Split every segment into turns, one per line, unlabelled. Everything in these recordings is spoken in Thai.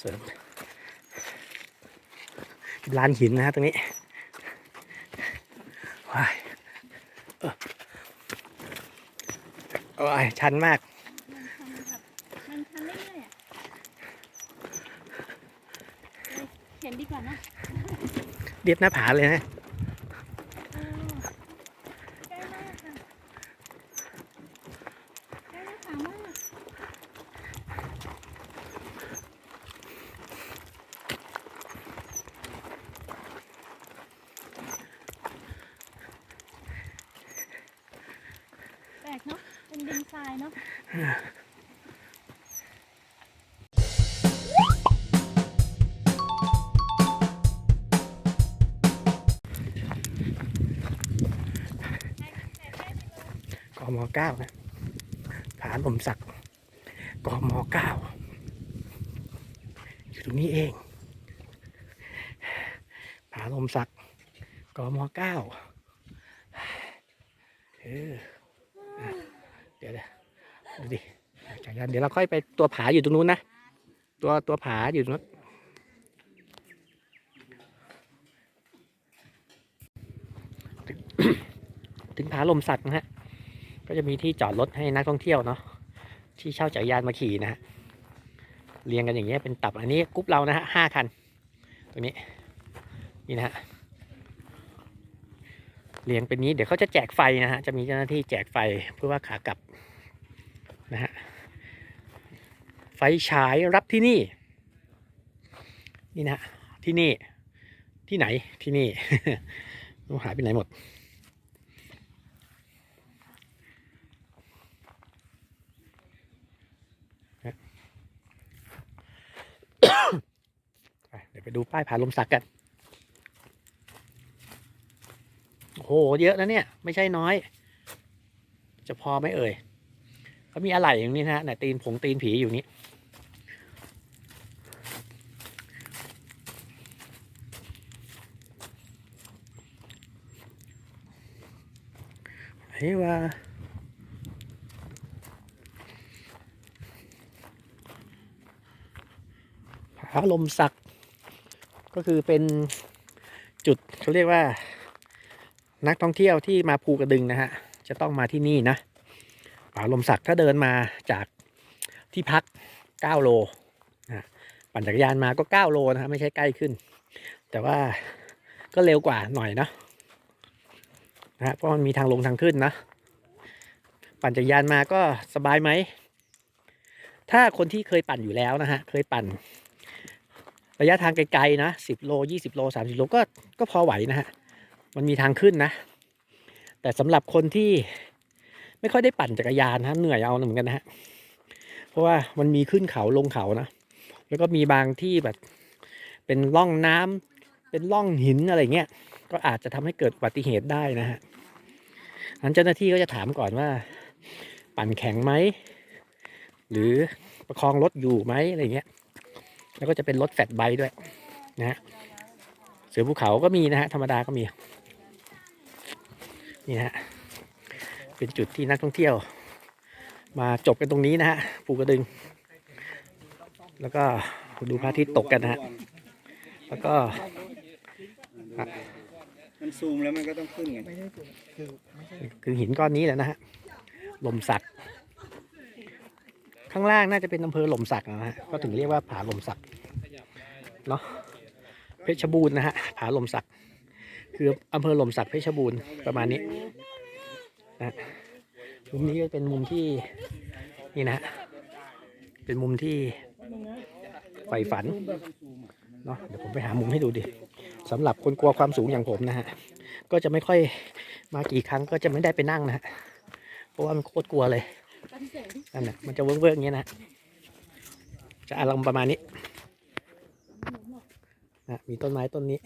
เสริมลานหินนะฮะตรงนี้ว้ายเออโอ้ยชันมาก
มันชันแบบมันชันเรื่อยๆอะเอ้ยเห็นดีกว่านะ
เรียบหน้าผาเลยนะ
เออใกล้มากค่ะใกล้หน้าผามากแปลกเนาะเป็น ดินทรายเนาะ
กมเก้านะผาลมศักดิ์กมเก้าอยู่ตรงนี้เองผาลมศักดิ์กมเก้าเออะเดี๋ยวเดี๋ยว ดูดิจักรยานเดี๋ยวเราค่อยไปตัวผาอยู่ตรงนู้นนะ ตัวตัวผาอยู่ตรงนู้นถึงผาลมสักนะฮะ ก็จะมีที่จอดรถให้นักท่องเที่ยวเนาะ ที่เช่าจักรยานมาขี่นะฮะ เรียงกันอย่างเงี้ยเป็นตับ อันนี้กรุ๊ปเรานะฮะห้าคัน ตรงนี้ นี่นะฮะ เรียงเป็นนี้ เดี๋ยวเขาจะแจกไฟนะฮะ จะมีเจ้าหน้าที่แจกไฟเพื่อว่าขากลับนะฮะ ไฟฉายรับที่นี่ นี่นะที่นี่ ที่ไหนที่นี่ต้องหายไปไหนหมดเดี๋ยวไปดูป้ายผ่านลมสักกัน โอ้โห เยอะนะเนี่ย ไม่ใช่น้อย จะพอไหมเอ่ยเขามีอะไรอย่างนี้นะฮะเนี่ยตีนผงตีนผีอยู่นี้ เฮ้ว่าผาลมสัก ก็คือเป็นจุดเขาเรียกว่า นักท่องเที่ยวที่มาภูกระดึงนะฮะ จะต้องมาที่นี่นะผาลมสักถ้าเดินมาจากที่พัก 9 โลนะปั่นจักรยานมาก็ 9 โลนะฮะไม่ใช่ใกล้ขึ้น แต่ว่าก็เร็วกว่าหน่อยเนาะ นะเพราะมันมีทางลงทางขึ้นนะ ปั่นจักรยานมาก็สบายไหม ถ้าคนที่เคยปั่นอยู่แล้วนะฮะ เคยปั่น ระยะทางไกลๆนะสิบโลยี่สิบโลสามสิบโลก็ก็พอไหวนะฮะ มันมีทางขึ้นนะ แต่สำหรับคนที่ไม่ค่อยได้ปั่นจักรยานนะเหนื่อยเอาเหมือนกันนะฮะ เพราะว่ามันมีขึ้นเขาลงเขานะ แล้วก็มีบางที่แบบ เป็นร่องน้ำเป็นร่องหินอะไรเงี้ย ก็อาจจะทำให้เกิดอุบัติเหตุได้นะฮะนั้นเจ้าหน้าที่ก็จะถามก่อนว่า ปั่นแข็งไหม หรือประคองรถอยู่ไหมอะไรเงี้ย แล้วก็จะเป็นรถแฟตไบด้วยนะฮะเสือภูเขาก็มีนะฮะธรรมดาก็มี นี่นะฮะเป็นจุดที่นักท่องเที่ยว มาจบกันตรงนี้นะฮะภูกระดึง แล้วก็ดูพระอาทิตย์ตกกันนะฮะ แล้วก็
มันซูมแล้วมันก็ต้องขึ้นไง ไม่ได้ซูม
คือหินก้อนนี้แหละนะฮะหล่มสัก ข้างล่างน่าจะเป็นอำเภอหล่มสักนะฮะก็ถึงเรียกว่าผาหล่มสักเนาะเพชรบูรณ์นะฮะผาหล่มสัก คืออำเภอหล่มสักเพชรบูรณ์ประมาณนี้นะมุมนี้ก็เป็นมุมที่นี่นะฮะเป็นมุมที่ใฝ่ฝันเนาะเดี๋ยวผมไปหามุมให้ดูดิ สำหรับคนกลัวความสูงอย่างผมนะฮะก็จะไม่ค่อยมากี่ครั้งก็จะไม่ได้ไปนั่งนะฮะเพราะว่ามันโคตรกลัวเลย
นเสียง
นั่นนะมันจะเวิร์กๆอย่างเงี้ยนะจะอารมณ์ประมาณนี้นะมีต้นไม้ต้นนี้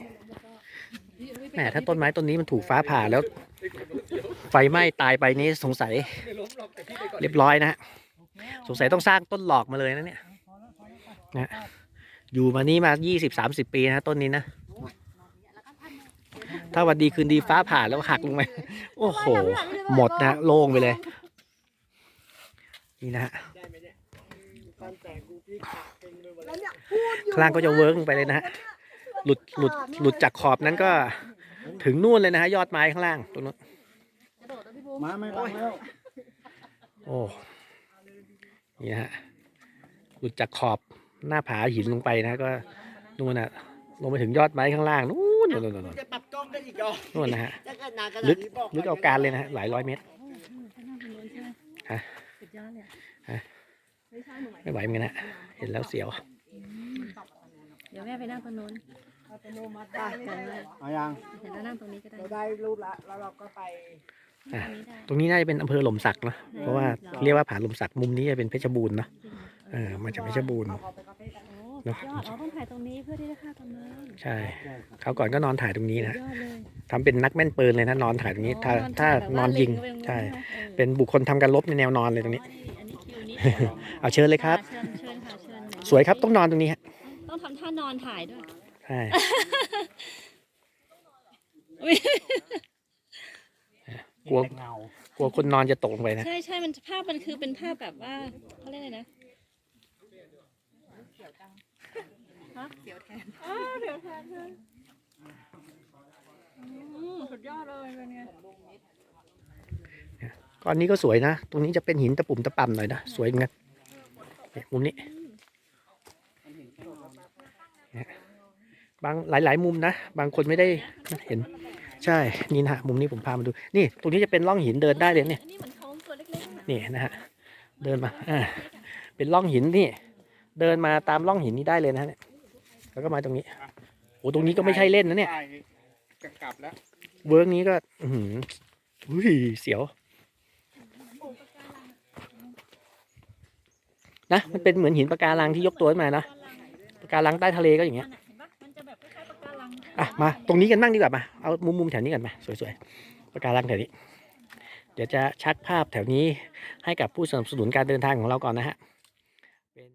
แหมถ้าต้นไม้ต้นนี้มันถูกฟ้าผ่าแล้ว ไฟไหม้ตายไปนี้สงสัย เรียบร้อยนะฮะสงสัยต้องสร้างต้นหลอกมาเลยนะเนี่ยนะอยู่มานี้มายี่สิบสามสิบปีนะต้นนี้นะ ถ้าวันดีคืนดีฟ้าผ่าแล้วหักลงไปโอ้โห หมดนะโล่งไปเลย นี่นะฮะข้างล่างก็จะเวิร์กลงไปเลยนะฮะหลุดหลุดหลุดจากขอบนั้นก็ถึงนู่นเลยนะฮะยอดไม้ข้างล่างตรงนู้น
มาไม่บังแล้ว
โอ้นี่นะฮะหลุดจากขอบหน้าผาหินลงไปนะก็นู่นน่ะลงไปถึงยอดไม้ข้างล่างนู่นนู่นนู่น นู่น
จะปรับกล้องได้อีกเหรอ
นู่นนะฮะ
ถ้าเกิดนานขนา
ลึ
ด
ก
นี้บอก
ลึกเอาการเลยนะฮะหลายร้อยเมตรฮะ
สุดยอดเลย
ฮะ
ไม่ใช่หนูหมาย
ไม่ไหวเหมือนกันนะเห็นแล้วเสียว
เดี๋ยวแม่ไปนั่งตรงนู้นไปกันเลย
เอายัง
เห็นแล้วนั่งตรงนี้ก็ได้
เราได้รูปละแล้วเราก็ไป
อะ
ตรงนี้ได้
ตรงนี้น่าจะเป็นอำเภอหล่มสักเนอะเพราะว่าเรียกว่าผาหล่มสักมุมนี้จะเป็นเพชรบูรณ์เนาะ เออ มาจากเพชรบูรณ์
โอ้ สุดยอดอ๋อต้องถ่ายตรงนี้เพื่อที่จะฆ่ากำลัง
ใช่เขาวก่อนก็นอนถ่ายตรงนี้นะ
สุดยอดเลย
ทำเป็นนักแม่นปืนเลยนะนอนถ่ายตรงนี้ ถ้าถ้านอนยิงใช่
เป็
เป็นนบุคคลทำการรบในแนวนอนเลยตรงนี้
อันนี้คิวนี้
เอาเชิญเลยครับ
เชิญเชิญค่ะเชิญ
สวยครับต้องนอนตรงนี้ฮะ
ต้องทำท่านอนถ่ายด้วย
ใช่
อุ๊ย
กลัวกลัวคนนอนจะตกลงไปนะ
ใช่ใช่มันภาพมันคือเป็นภาพแบบว่าเขาเรียกอะไรนะฮะ เสียวแทนอ้าเสียวแทนเลยอืมสุดยอดเลยเป็นไง
ก้อนนี้ก็สวยนะ ตรงนี้จะเป็นหินตะปุ่มตะป่ำหน่อยนะ สวยเหมือนกันเนี่ยมุมนี้เนี่ยบางหลาย ๆ มุมนะ บางคนไม่ได้เห็น ใช่ นี่นะฮะมุมนี้ผมพามาดู นี่ ตรงนี้จะเป็นร่องหินเดินได้เลยเนี่ย
อันนี้เหมือนเขาตัวเล็กๆนะ
นี่นะฮะ เดินมา อ่า เป็นร่องหินนี่ เดินมาตามร่องหินนี้ได้เลยนะฮะเนี่ย แล้วก็มาตรงนี้โอ้ตรงนี้ก็ไม่ใช่เล่นนะเนี่ย
จะกลับแล้ว
เวิร์กนี้ก็อือหืออุ้ยเสียว นะ มันเป็นเหมือนหินปะการังที่ยกตัวขึ้นมานะปะการังใต้ทะเลก็อย่างเงี้ย
เห็นปะมันจะแบบคล้ายๆปะการัง
อะมาตรงนี้กันบ้างดีกว่ามาเอามุมมุมๆแถวนี้กันมาสวยๆปะการังแถวนี้ เดี๋ยวจะชักภาพแถวนี้ให้กับผู้สนับสนุนการเดินทางของเราก่อนนะฮะเป็น